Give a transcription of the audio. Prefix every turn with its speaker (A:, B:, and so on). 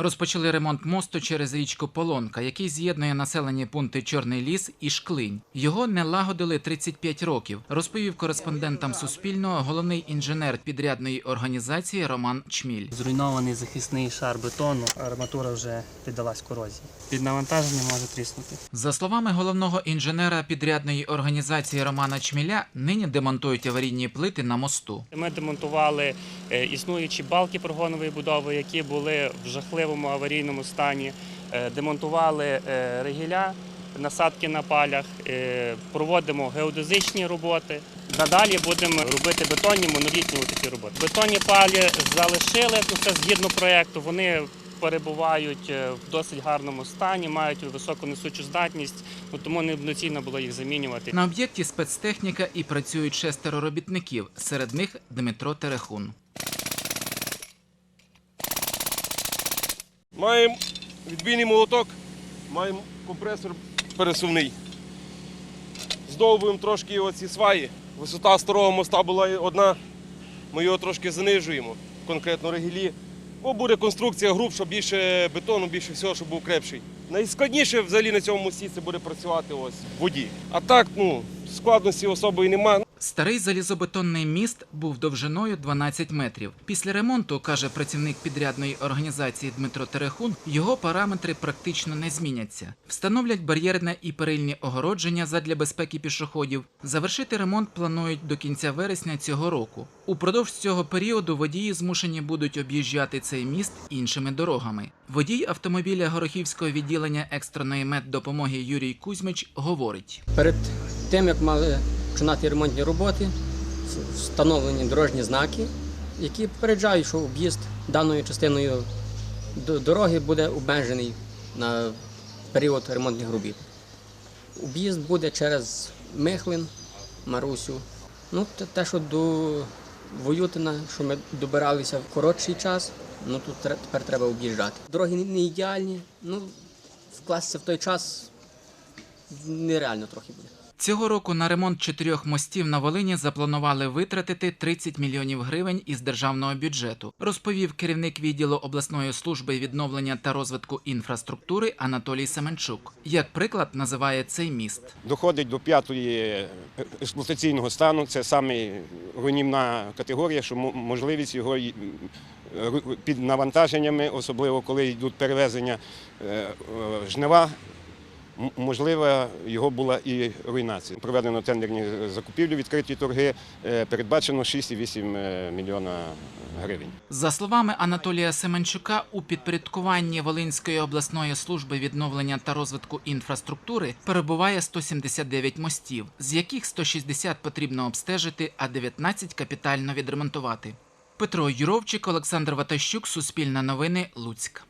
A: Розпочали ремонт мосту через річку Полонка, який з'єднує населені пункти Чорний ліс і Шклинь. Його не лагодили 35 років, розповів кореспондентам Суспільного головний інженер підрядної організації Роман Чміль.
B: Зруйнований захисний шар бетону, арматура вже піддалась корозії. Під навантаженням може тріснути.
A: За словами головного інженера підрядної організації Романа Чміля, нині демонтують аварійні плити на мосту.
B: Ми демонтували е, існуючі балки прогонової будови, які були в жахливому аварійному стані. Е, Демонтували е, ригіля, насадки на палях, е, проводимо геодезичні роботи. Надалі будемо робити бетонні монолітні такі роботи. Бетонні палі залишили, ну згідно проєкту. Вони перебувають в досить гарному стані, мають високу несучу здатність, ну, тому недоцільно було їх замінювати.
A: На об'єкті спецтехніка і працюють шестеро робітників. Серед них Дмитро Терехун.
C: Маємо відбійний молоток, маємо компресор пересувний. Здовбуємо трошки оці сваї. Висота старого моста була одна. Ми його трошки занижуємо, конкретно регілі. Бо буде конструкція грубша, більше бетону, більше всього, щоб був крепший. Найскладніше взагалі на цьому мості це буде працювати ось в воді. А так, ну, складності особої немає.
A: Старий залізобетонний міст був довжиною 12 метрів. Після ремонту, каже працівник підрядної організації Дмитро Терехун, його параметри практично не зміняться. Встановлять бар'єрне і перильні огородження задля безпеки пішоходів. Завершити ремонт планують до кінця вересня цього року. Упродовж цього періоду водії змушені будуть об'їжджати цей міст іншими дорогами. Водій автомобіля Горохівського відділення екстреної меддопомоги Юрій Кузьмич говорить.
D: Перед тим, як мали починати ремонтні роботи, встановлені дорожні знаки, які попереджають, що об'їзд даною частиною дороги буде обмежений на період ремонтних робіт. Об'їзд буде через Михлин, Марусю. Ну, те, що до Воютина, що ми добиралися в коротший час, ну тут тепер треба об'їжджати. Дороги не ідеальні, ну вкластися в той час нереально трохи буде.
A: Цього року на ремонт чотирьох мостів на Волині запланували витратити 30 мільйонів гривень із державного бюджету, розповів керівник відділу обласної служби відновлення та розвитку інфраструктури Анатолій Семенчук. Як приклад називає цей міст.
E: доходить до п'ятої експлуатаційного стану. Це саме руйнівна категорія, що можливість його й- під навантаженнями, особливо коли йдуть перевезення е, е, жнива. М- Можлива його була і руйнація. Проведено тендерні закупівлі, відкриті торги, е, передбачено 6,8 е, мільйона гривень.
A: За словами Анатолія Семенчука, у підпорядкуванні Волинської обласної служби відновлення та розвитку інфраструктури перебуває 179 мостів, з яких 160 потрібно обстежити, а 19 капітально відремонтувати. Петро Юровчик, Олександр Ватащук, Суспільне новини, Луцьк.